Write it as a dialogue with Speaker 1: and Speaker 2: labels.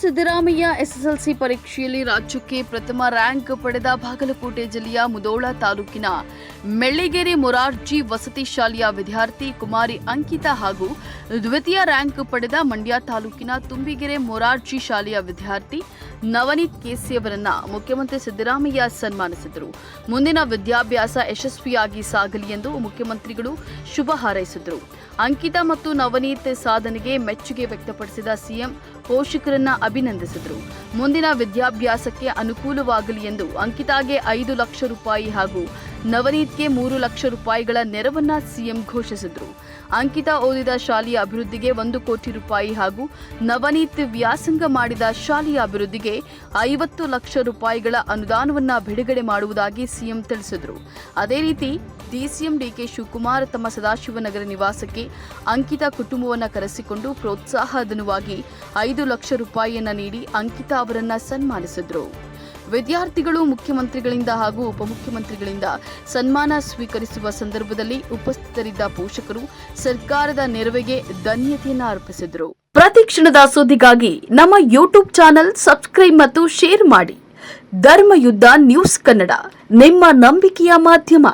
Speaker 1: Siddaramaiah SSLC ಪರೀಕ್ಷೆಯಲ್ಲಿ ರಾಜ್ಯಕ್ಕೆ ಪ್ರಥಮ ರ್ಯಾಂಕ್ ಪಡೆದ ಬಾಗಲಕೋಟೆ ಜಿಲ್ಲೆಯ ಮುದೋಳ ತಾಲೂಕಿನ ಮೆಳ್ಳಿಗೆರೆ ಮೊರಾರ್ಜಿ ವಸತಿ ಶಾಲೆಯ ವಿದ್ಯಾರ್ಥಿ ಕುಮಾರಿ ಅಂಕಿತಾ ಹಾಗೂ ದ್ವಿತೀಯ ರ್ಯಾಂಕ್ ಪಡೆದ ಮಂಡ್ಯ ತಾಲೂಕಿನ ತುಂಬಿಗೆರೆ ಮೊರಾರ್ಜಿ ಶಾಲೆಯ ವಿದ್ಯಾರ್ಥಿ ನವನೀತ್ ಕೇಸಿಯವರನ್ನ ಮುಖ್ಯಮಂತ್ರಿ ಸಿದ್ದರಾಮಯ್ಯ ಸನ್ಮಾನಿಸಿದರು. ಮುಂದಿನ ವಿದ್ಯಾಭ್ಯಾಸ ಯಶಸ್ವಿಯಾಗಿ ಸಾಗಲಿ ಎಂದು ಮುಖ್ಯಮಂತ್ರಿಗಳು ಶುಭ ಹಾರೈಸಿದರು. ಅಂಕಿತಾ ಮತ್ತು ನವನೀತ್ ಸಾಧನೆಗೆ ಮೆಚ್ಚುಗೆ ವ್ಯಕ್ತಪಡಿಸಿದ ಸಿಎಂ ಪೋಷಕರನ್ನ ಅಭಿನಂದಿಸಿದರು. ಮುಂದಿನ ವಿದ್ಯಾಭ್ಯಾಸಕ್ಕೆ ಅನುಕೂಲವಾಗಲಿ ಎಂದು ಅಂಕಿತಾಗೆ ಐದು ಲಕ್ಷ ರೂಪಾಯಿ ಹಾಗೂ ನವನೀತ್ಗೆ ಮೂರು ಲಕ್ಷ ರೂಪಾಯಿಗಳ ನೆರವನ್ನ ಸಿಎಂ ಘೋಷಿಸಿದರು. ಅಂಕಿತಾ ಓದಿದ ಶಾಲೆಯ ಅಭಿವೃದ್ಧಿಗೆ ಒಂದು ಕೋಟಿ ರೂಪಾಯಿ ಹಾಗೂ ನವನೀತ್ ವ್ಯಾಸಂಗ ಮಾಡಿದ ಶಾಲೆಯ ಅಭಿವೃದ್ಧಿಗೆ ಐವತ್ತು ಲಕ್ಷ ರೂಪಾಯಿಗಳ ಅನುದಾನವನ್ನ ಬಿಡುಗಡೆ ಮಾಡುವುದಾಗಿ ಸಿಎಂ ತಿಳಿಸಿದರು. ಅದೇ ರೀತಿ, ಡಿಸಿಎಂ ಡಿಕೆ ಶಿವಕುಮಾರ್ ತಮ್ಮ ಸದಾಶಿವನಗರ ನಿವಾಸಕ್ಕೆ ಅಂಕಿತಾ ಕುಟುಂಬವನ್ನು ಕರೆಸಿಕೊಂಡು ಪ್ರೋತ್ಸಾಹಧನವಾಗಿ ಐದು ಲಕ್ಷ ರೂಪಾಯಿಯನ್ನ ನೀಡಿ ಅಂಕಿತಾ ಅವರನ್ನ ಸನ್ಮಾನಿಸಿದರು. ವಿದ್ಯಾರ್ಥಿಗಳು, ಮುಖ್ಯಮಂತ್ರಿಗಳಿಂದ ಹಾಗೂ ಉಪಮುಖ್ಯಮಂತ್ರಿಗಳಿಂದ ಸನ್ಮಾನ ಸ್ವೀಕರಿಸುವ ಸಂದರ್ಭದಲ್ಲಿ ಉಪಸ್ಥಿತರಿದ್ದ ಪೋಷಕರು ಸರ್ಕಾರದ ನೆರವಿಗೆ ಧನ್ಯತೆಯನ್ನು ಅರ್ಪಿಸಿದರು. ಪ್ರತಿ ಕ್ಷಣದ ಸುದ್ದಿಗಾಗಿ ನಮ್ಮ ಯೂಟ್ಯೂಬ್ ಚಾನೆಲ್ ಸಬ್ಸ್ಕ್ರೈಬ್ ಮತ್ತು ಶೇರ್ ಮಾಡಿ. ಧರ್ಮಯುದ್ಧ ನ್ಯೂಸ್ ಕನ್ನಡ, ನಿಮ್ಮ ನಂಬಿಕೆಯ ಮಾಧ್ಯಮ.